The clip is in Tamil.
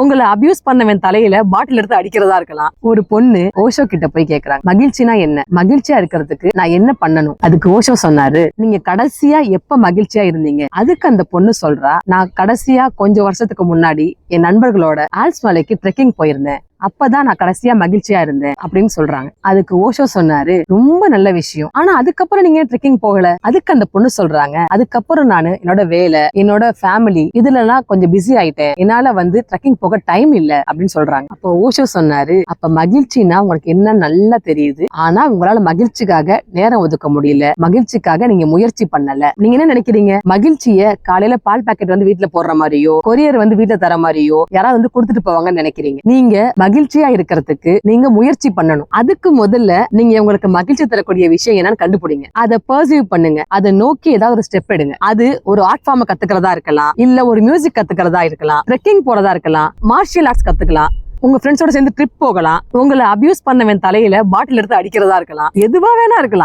உங்களை அபியூஸ் பண்ணவன் தலையில பாட்டில் எடுத்து அடிக்கிறதா இருக்கலாம். ஒரு பொண்ணு ஓஷோ கிட்ட போய் கேக்குறாங்க. மகிழ்ச்சினா என்ன? மகிழ்ச்சியா இருக்கிறதுக்கு நான் என்ன பண்ணணும்? அதுக்கு ஓஷோ சொன்னாரு நீங்க கடைசியா எப்ப மகிழ்ச்சியா இருந்தீங்க? அதுக்கு அந்த பொண்ணு சொல்றா நான் கடைசியா கொஞ்சம் வருஷத்துக்கு முன்னாடி என் நண்பர்களோட ஆல்ஸ் மலைக்கு ட்ரெக்கிங் போயிருந்தேன். அப்பதான் நான் கடைசியா மகிழ்ச்சியா இருந்தேன் அப்படின்னு சொல்றாங்க. அதுக்கு ஓஷோ சொன்னாரு ரொம்ப நல்ல விஷயம். ஆனா அதுக்கப்புறம் நீங்க ட்ரெக்கிங் போகல? அதுக்கு அந்த பொண்ணு சொல்றாங்க அதுக்கப்புறம் நான் என்னோட வேலை என்னோட ஃபேமிலி இதுல எல்லாம் கொஞ்சம் பிஸி ஆயிட்டேன். என்னால வந்து ட்ரெக்கிங் போக டைம் இல்ல அப்படின்னு சொல்றாங்க. அப்போ ஓஷோ சொன்னாரு அப்ப மகிழ்ச்சினா உங்களுக்கு என்ன நல்லா தெரியுது? ஆனா உங்களால மகிழ்ச்சிக்காக நேரம் ஒதுக்க முடியல. மகிழ்ச்சிக்காக நீங்க முயற்சி பண்ணல. நீங்க என்ன நினைக்கிறீங்க? மகிழ்ச்சிய காலையில பால் பாக்கெட் வந்து வீட்டுல போடுற மாதிரியோ கொரியர் வந்து வீட்டுல தர மாதிரியோ யாராவது வந்து கொடுத்துட்டு போவாங்கன்னு நினைக்கிறீங்க. நீங்க மகிழ்ச்சியா இருக்கிறதுக்கு நீங்க முயற்சி பண்ணணும். அதுக்கு முதல்ல நீங்க உங்களுக்கு மகிழ்ச்சி தரக்கூடிய விஷயம் என்னன்னு கண்டுபிடிங்க. அதை பர்சீவ் பண்ணுங்க. அதை நோக்கி ஏதாவது ஒரு ஸ்டெப் எடுங்க. அது ஒரு ஆர்ட் ஃபார்ம் கத்துக்கிறதா இருக்கலாம். இல்ல ஒரு மியூசிக் கத்துக்கிறதா இருக்கலாம். ட்ரெக்கிங் போறதா இருக்கலாம். மார்ஷியல் ஆர்ட்ஸ் கத்துக்கலாம். உங்க ஃப்ரெண்ட்ஸோட சேர்ந்து ட்ரிப் போகலாம். உங்களை அபியூஸ் பண்ணவன் தலையில பாட்டில் எடுத்து அடிக்கிறதா இருக்கலாம். எதுவா வேணா இருக்கலாம்.